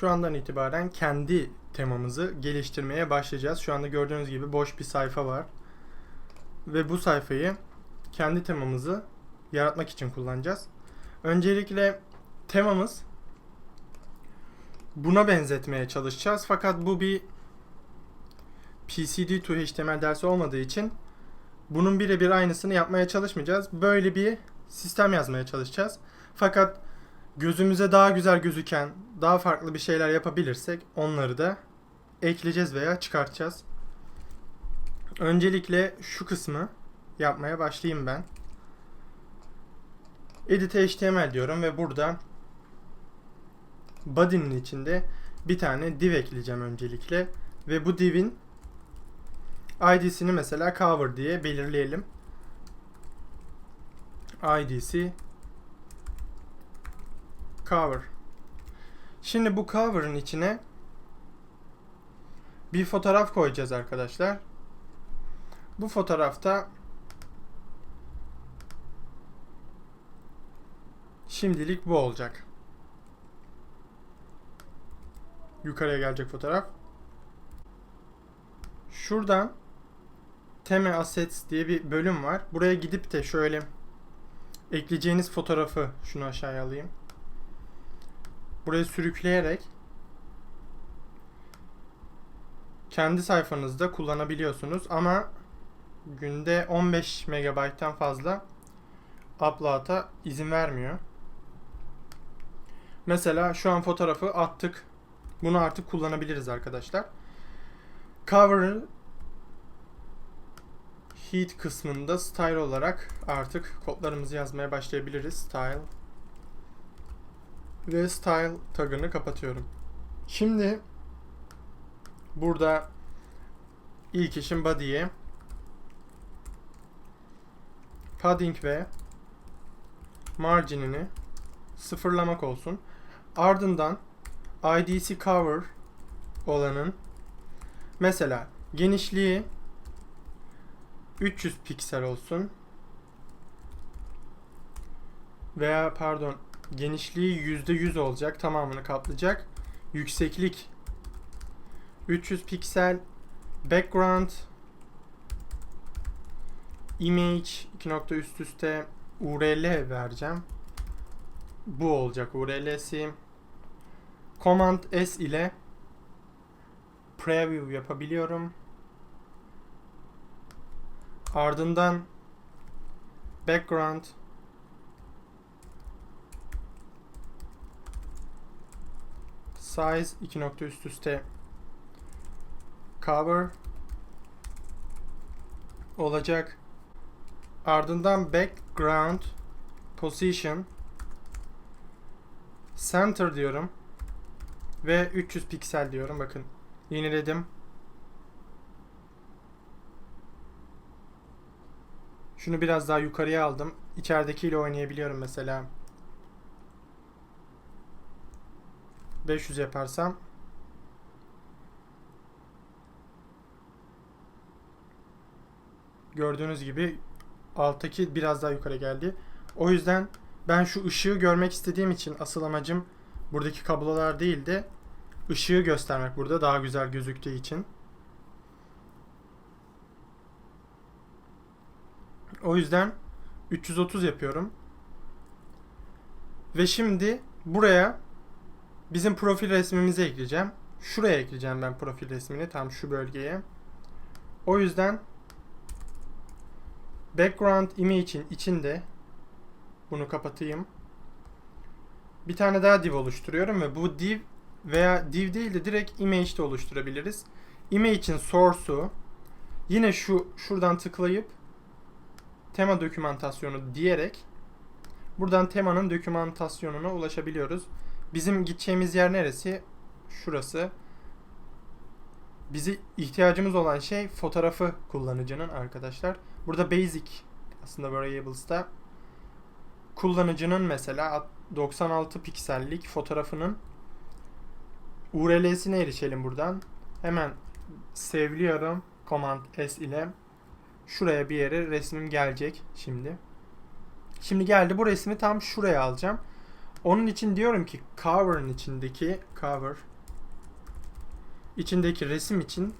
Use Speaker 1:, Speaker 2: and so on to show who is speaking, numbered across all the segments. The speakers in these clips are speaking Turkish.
Speaker 1: Şu andan itibaren kendi temamızı geliştirmeye başlayacağız. Şu anda gördüğünüz gibi boş bir sayfa var. Ve bu sayfayı kendi temamızı yaratmak için kullanacağız. Öncelikle temamız buna benzetmeye çalışacağız. Fakat bu bir PCD to HTML dersi olmadığı için bunun birebir aynısını yapmaya çalışmayacağız. Böyle bir sistem yazmaya çalışacağız. Fakat gözümüze daha güzel gözüken, daha farklı bir şeyler yapabilirsek onları da ekleyeceğiz veya çıkartacağız. Öncelikle şu kısmı yapmaya başlayayım ben. Edit HTML diyorum ve burada body'nin içinde bir tane div ekleyeceğim öncelikle ve bu div'in ID'sini mesela cover diye belirleyelim. ID'si cover. Şimdi bu cover'ın içine bir fotoğraf koyacağız arkadaşlar. Bu fotoğrafta şimdilik bu olacak. Yukarıya gelecek fotoğraf. Şuradan Teme Assets diye bir bölüm var. Buraya gidip de şöyle ekleyeceğiniz fotoğrafı şunu aşağıya alayım. Buraya sürükleyerek kendi sayfanızda kullanabiliyorsunuz ama günde 15 megabayttan fazla upload'a izin vermiyor. Mesela şu an fotoğrafı attık. Bunu artık kullanabiliriz arkadaşlar. Cover'ı heat kısmında style olarak artık kodlarımızı yazmaya başlayabiliriz. Style ve style tagını kapatıyorum. Şimdi burada ilk işim body'ye padding ve marginini sıfırlamak olsun. Ardından IDC cover olanın mesela genişliği 300 piksel olsun. Veya pardon genişliği %100 olacak. Tamamını kaplayacak. Yükseklik 300 piksel. Background image 2 nokta üst üste URL vereceğim. Bu olacak URL'si. Command S ile preview yapabiliyorum. Ardından background size 2 nokta üst üste cover olacak. Ardından background position center diyorum ve 300 piksel diyorum bakın yeniledim Şunu biraz daha yukarıya aldım. İçeridekiyle oynayabiliyorum mesela. 500 yaparsam gördüğünüz gibi alttaki biraz daha yukarı geldi. O yüzden ben şu ışığı görmek istediğim için asıl amacım buradaki kablolar değil de ışığı göstermek burada daha güzel gözüktüğü için. O yüzden 330 yapıyorum. Ve şimdi buraya bizim profil resmimizi ekleyeceğim. Şuraya ekleyeceğim ben profil resmini tam şu bölgeye. O yüzden background image'in içinde bunu kapatayım. Bir tane daha div oluşturuyorum ve bu div veya div değil de direkt image de oluşturabiliriz. Image'in source'u yine şu şuradan tıklayıp tema dokümantasyonu diyerek buradan temanın dokümantasyonuna ulaşabiliyoruz. Bizim gideceğimiz yer neresi? Şurası. Bizi ihtiyacımız olan şey fotoğrafı kullanıcının arkadaşlar. Burada basic aslında variables'ta kullanıcının mesela 96 piksellik fotoğrafının URL'sine erişelim buradan. Hemen sevliyorum Command S ile Şuraya bir yere resmim gelecek şimdi. Şimdi geldi bu resmi tam şuraya alacağım. Onun için diyorum ki cover'ın içindeki cover içindeki resim için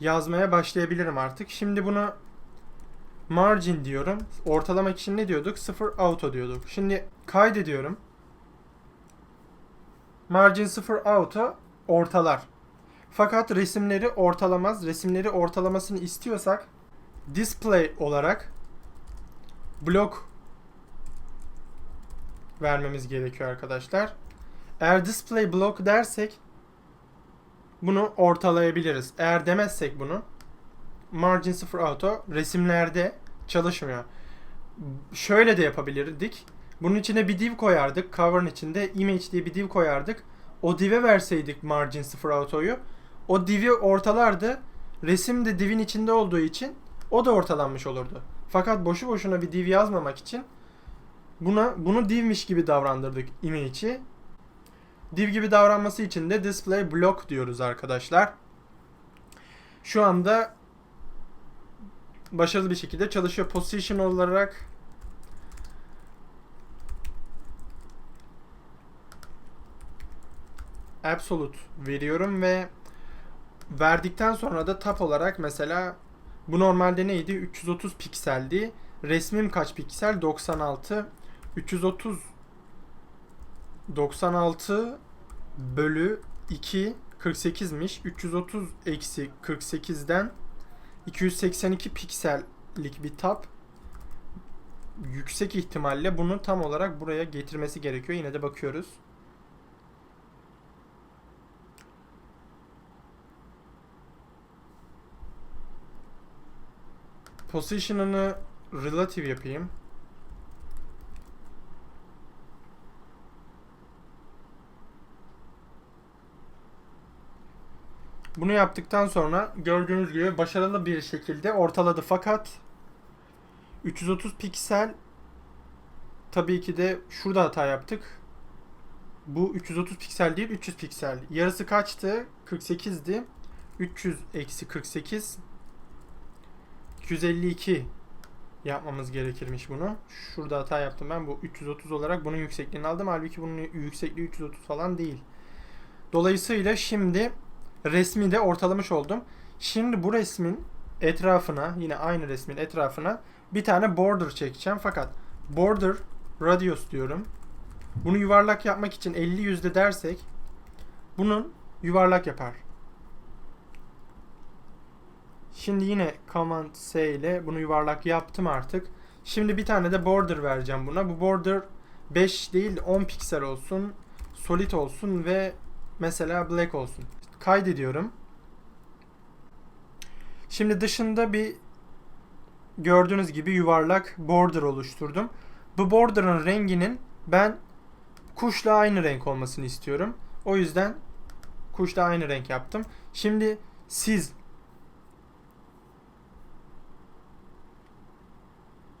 Speaker 1: yazmaya başlayabilirim artık. Şimdi bunu margin diyorum. Ortalamak için ne diyorduk? 0 auto diyorduk. Şimdi kaydediyorum. Margin 0 auto ortalar. Fakat resimleri ortalamaz. Resimleri ortalamasını istiyorsak display olarak blok vermemiz gerekiyor arkadaşlar. Eğer display block dersek bunu ortalayabiliriz. Eğer demezsek bunu margin 0 auto resimlerde çalışmıyor. Şöyle de yapabilirdik. Bunun içine bir div koyardık. Cover'ın içinde image diye bir div koyardık. O div'e verseydik margin 0 auto'yu o div'i ortalardı. Resim de div'in içinde olduğu için o da ortalanmış olurdu. Fakat boşu boşuna bir div yazmamak için buna bunu divmiş gibi davrandırdık image'i. Div gibi davranması için de display block diyoruz arkadaşlar. Şu anda başarılı bir şekilde çalışıyor. Position olarak absolute veriyorum ve verdikten sonra da tab olarak mesela bu normalde neydi? 330 pikseldi. Resmim kaç piksel? 96. 330 96 bölü 2 48'miş. 330 eksi 48'den 282 piksellik bir tab yüksek ihtimalle bunu tam olarak buraya getirmesi gerekiyor. Yine de bakıyoruz. Position'ını relative yapayım. Bunu yaptıktan sonra gördüğünüz gibi başarılı bir şekilde ortaladı fakat 330 piksel tabii ki de şurada hata yaptık. Bu 330 piksel değil 300 piksel. Yarısı kaçtı? 48'di. 300 eksi 48 252 yapmamız gerekirmiş bunu. Şurada hata yaptım ben. Bu 330 olarak bunun yüksekliğini aldım. Halbuki bunun yüksekliği 330 falan değil. Dolayısıyla şimdi resmi de ortalamış oldum. Şimdi bu resmin etrafına yine aynı resmin etrafına bir tane border çekeceğim. Fakat border radius diyorum. Bunu yuvarlak yapmak için 50 yüzde dersek bunun yuvarlak yapar. Şimdi yine Command S ile bunu yuvarlak yaptım artık. Şimdi bir tane de border vereceğim buna. Bu border 5 değil 10 piksel olsun. Solid olsun ve mesela black olsun. Kaydediyorum. Şimdi dışında bir gördüğünüz gibi yuvarlak border oluşturdum. Bu border'ın renginin ben kuşla aynı renk olmasını istiyorum. O yüzden kuşla aynı renk yaptım. Şimdi siz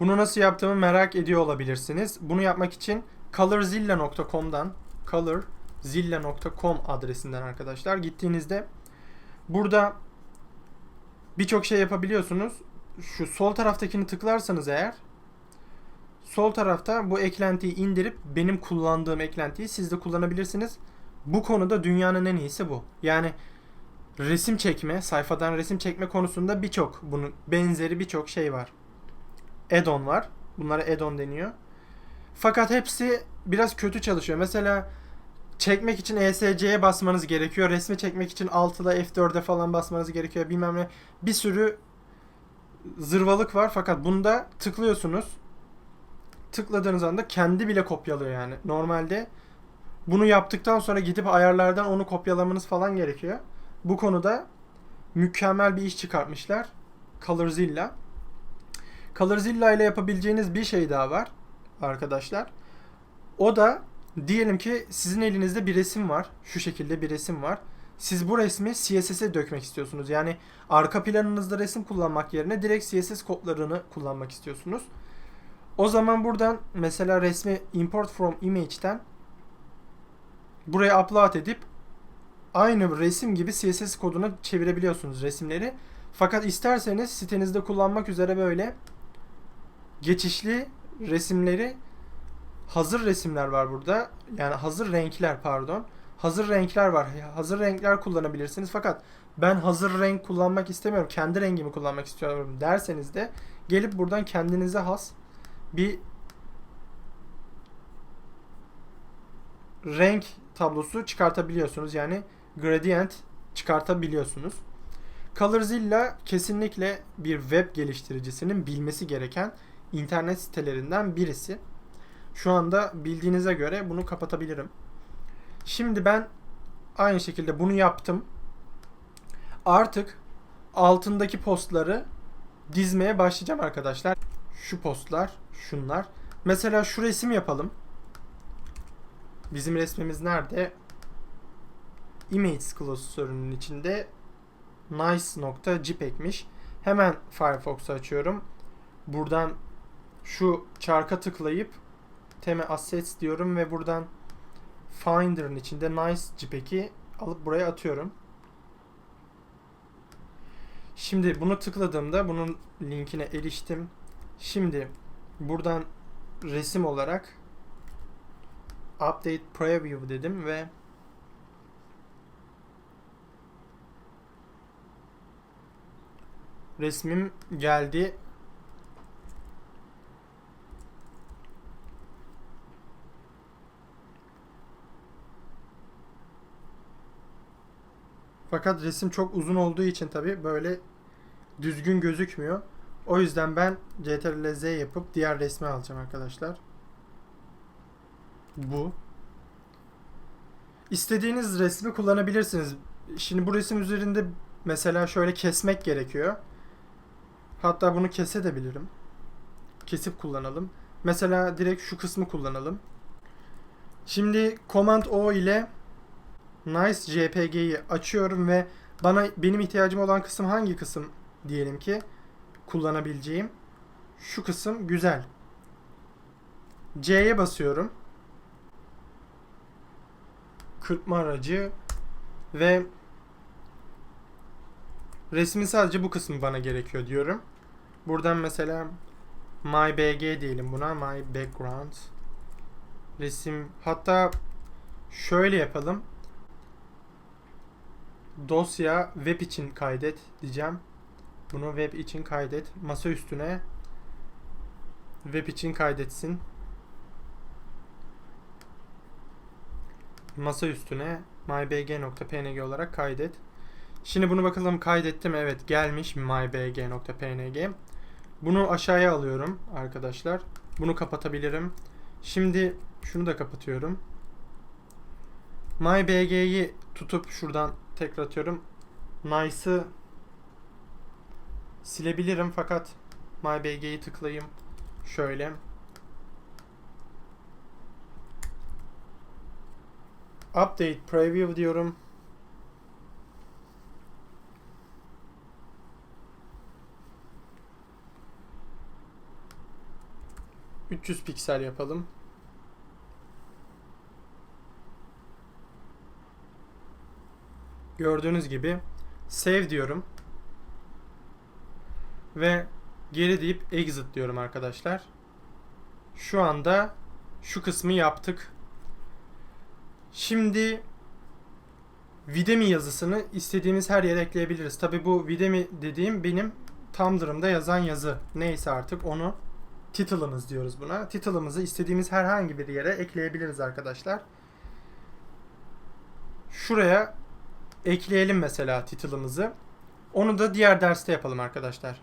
Speaker 1: Bunu nasıl yaptığımı merak ediyor olabilirsiniz. Bunu yapmak için colorzilla.com'dan colorzilla.com adresinden arkadaşlar gittiğinizde burada birçok şey yapabiliyorsunuz. Şu sol taraftakini tıklarsanız eğer sol tarafta bu eklentiyi indirip benim kullandığım eklentiyi siz de kullanabilirsiniz. Bu konuda dünyanın en iyisi bu. Yani resim çekme, sayfadan resim çekme konusunda birçok bunun benzeri birçok şey var add-on var. Bunlara add-on deniyor. Fakat hepsi biraz kötü çalışıyor. Mesela çekmek için ESC'ye basmanız gerekiyor. Resmi çekmek için Alt'la F4'e falan basmanız gerekiyor. Bilmem ne. Bir sürü zırvalık var fakat bunda tıklıyorsunuz. Tıkladığınız anda kendi bile kopyalıyor yani. Normalde bunu yaptıktan sonra gidip ayarlardan onu kopyalamanız falan gerekiyor. Bu konuda mükemmel bir iş çıkartmışlar. Colorzilla. Colorzilla ile yapabileceğiniz bir şey daha var arkadaşlar. O da diyelim ki sizin elinizde bir resim var. Şu şekilde bir resim var. Siz bu resmi CSS'e dökmek istiyorsunuz. Yani arka planınızda resim kullanmak yerine direkt CSS kodlarını kullanmak istiyorsunuz. O zaman buradan mesela resmi import from image'ten buraya upload edip aynı resim gibi CSS koduna çevirebiliyorsunuz resimleri. Fakat isterseniz sitenizde kullanmak üzere böyle geçişli resimleri hazır resimler var burada. Yani hazır renkler pardon. Hazır renkler var. Hazır renkler kullanabilirsiniz fakat ben hazır renk kullanmak istemiyorum. Kendi rengimi kullanmak istiyorum derseniz de gelip buradan kendinize has bir renk tablosu çıkartabiliyorsunuz. Yani gradient çıkartabiliyorsunuz. Colorzilla kesinlikle bir web geliştiricisinin bilmesi gereken internet sitelerinden birisi. Şu anda bildiğinize göre bunu kapatabilirim. Şimdi ben aynı şekilde bunu yaptım. Artık altındaki postları dizmeye başlayacağım arkadaşlar. Şu postlar, şunlar. Mesela şu resim yapalım. Bizim resmimiz nerede? Image klasörünün içinde nice.jpeg'miş. Hemen Firefox'u açıyorum. Buradan şu çarka tıklayıp Theme Assets diyorum ve buradan Finder'ın içinde Nice JPEG'i alıp buraya atıyorum. Şimdi bunu tıkladığımda bunun linkine eriştim. Şimdi buradan resim olarak Update Preview dedim ve resmim geldi. Fakat resim çok uzun olduğu için tabi böyle düzgün gözükmüyor. O yüzden ben Ctrl Z yapıp diğer resmi alacağım arkadaşlar. Bu. İstediğiniz resmi kullanabilirsiniz. Şimdi bu resim üzerinde mesela şöyle kesmek gerekiyor. Hatta bunu kesebilirim. Kesip kullanalım. Mesela direkt şu kısmı kullanalım. Şimdi Command O ile Nice JPG'yi açıyorum ve bana benim ihtiyacım olan kısım hangi kısım diyelim ki kullanabileceğim. Şu kısım güzel. C'ye basıyorum. Kırpma aracı ve resmin sadece bu kısmı bana gerekiyor diyorum. Buradan mesela MyBG diyelim buna. My background. Resim. Hatta şöyle yapalım. Dosya web için kaydet diyeceğim. Bunu web için kaydet. Masa üstüne web için kaydetsin. Masa üstüne mybg.png olarak kaydet. Şimdi bunu bakalım kaydettim. Evet gelmiş mybg.png. Bunu aşağıya alıyorum arkadaşlar. Bunu kapatabilirim. Şimdi şunu da kapatıyorum. MyBG'yi tutup şuradan tekrar atıyorum. Nice'ı silebilirim fakat MyBG'yi tıklayayım. Şöyle. Update Preview diyorum. ...300 piksel yapalım. Gördüğünüz gibi save diyorum. Ve geri deyip exit diyorum arkadaşlar. Şu anda şu kısmı yaptık. Şimdi Videmi yazısını istediğimiz her yere ekleyebiliriz. Tabi bu Videmi dediğim benim Tumblr'ımda yazan yazı. Neyse artık onu title'ımız diyoruz buna. Title'ımızı istediğimiz herhangi bir yere ekleyebiliriz arkadaşlar. Şuraya ekleyelim mesela title'ımızı. Onu da diğer derste yapalım arkadaşlar.